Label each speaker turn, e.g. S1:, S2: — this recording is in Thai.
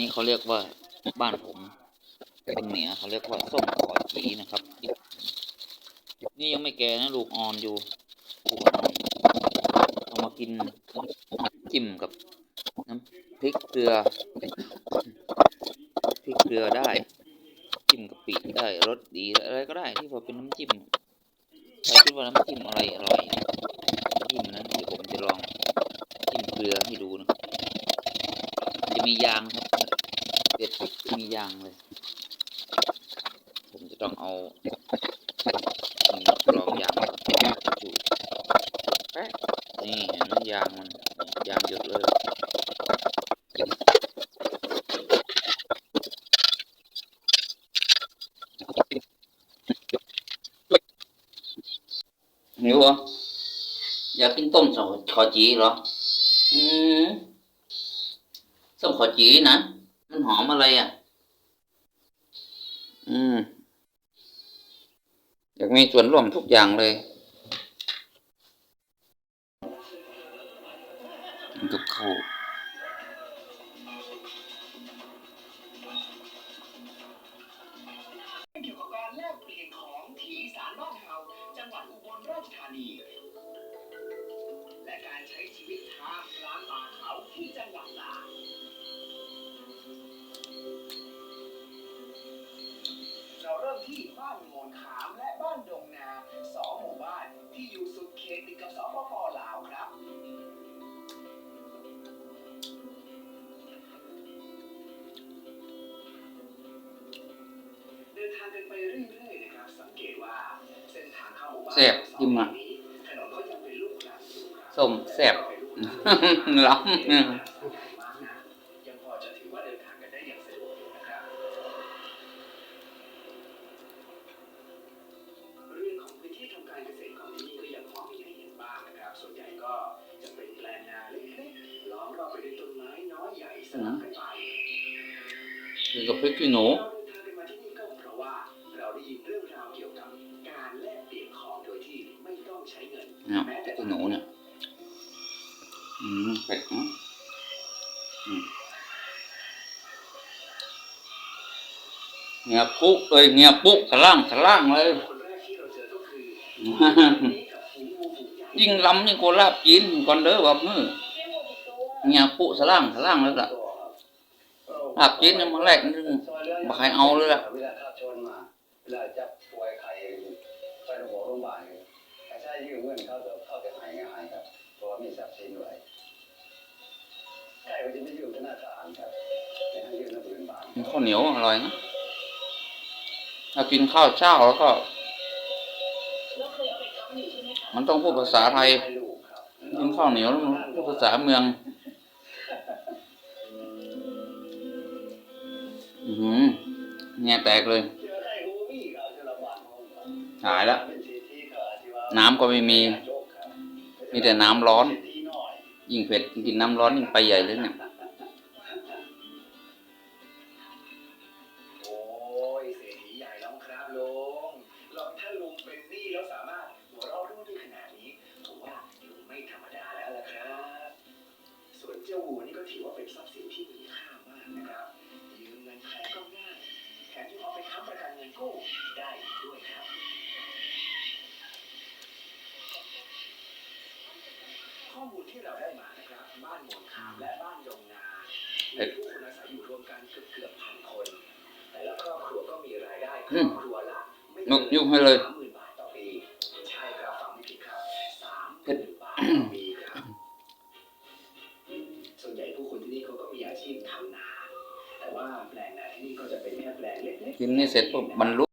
S1: นี้เขาเรียกว่าบ้านผมเป็นเหนือเขาเรียกว่าส้มขอจีนะครับ นี่ยังไม่แก่นะลูกอ่อนอยู่ลูกอ่อนเอามากินจิ้มกับน้ำพริกเกลือพริกเกลือได้ จิ้มกะปิได้รสดีอะไรก็ได้ที่พอเป็นน้ำจิ้มใครคิดว่าน้ำจิ้มอะไรอร่อยจิ้มนั้นเดี๋ยวผมจะลองจิ้มเกลือให้ดูนะครับจะมียางครับ เด็ดปุ๊บมียางเลย ผมจะต้องเอานี่กรองยางจูดแป๊ะนี่เห็นไหมยางมันยางหยดเลยหิวเหรออยากกินต้มสขอจีเหรอ อืมส้มขอจีนะ มันหอมอะไรอะ อืม อยากมีส่วนร่วมทุกอย่างเลย ทุกคู่
S2: เกี่ยวกับการแลกเปลี่ยนของที่อีสานบ้านเฮาจังหวัดอุบลราชธานีและการใช้ชีวิตท่ามกลางป่าเขาที่จังหวัดตา งที่นี่ก็ยังพอมีให้เห็นบ้างนะครับส่วนใหญ่ก็จะ เนี่ย
S1: พริ
S2: แต่
S1: กขี้หนูเนี่ย อืมเผ็ดนะอืมเงียบปุ๊เอ้ยเงียบปุ๊สล่างสล่างเลย ยิ่งลำยิ่งโคลาบจีนก่อนเด้อแบบมือเงียบปุ๊สล่างสล่างเลยล่ะลาบจีนเนี่ยมาแรกนึงบ่ใครเอาเลยล่ะ
S3: ข้าวเหนีย
S1: วอร่อยนะถ้ากินข้าวเช้าแล้วก็ มันต้องพูดภาษาไทย
S3: กิ
S1: นข้าวเหนียวแล้วมันพูดภาษาเมือง อือหือแง่แตกเลย
S3: หา
S1: ยแล้ว
S3: น้ำ
S1: ก็ไม่มี มีแต่น้ำร้อน
S3: ยิ่
S1: งเผ็ดกินน้ำร้อนยิ่งไปใหญ่เลยเนี่ย
S2: ข้อมูลที่เราได้มานะครับ บ้านโมนขามและบ้านดงนามีผู้คนอาศัยอยู่รวมกันเกือบเกือบพันคน แต่ละครอบครัวก็มีรายได้ครอบครัวละไม่
S1: นกยุ่งให้เลย
S2: สามหมื่นบาทต่อปีใช่ครับฟังไม่ผิดครับสามหมื่นบาทต่อปีครับ ส่วนใหญ่ผู้คนที่นี่เขาก็มีอาชีพทำนา แต่ว่าแปลงนาที่นี่ก็จะเป็นแค่แปลงเล็กๆ
S1: กินนี่เสร็จปุ๊บบรรลุ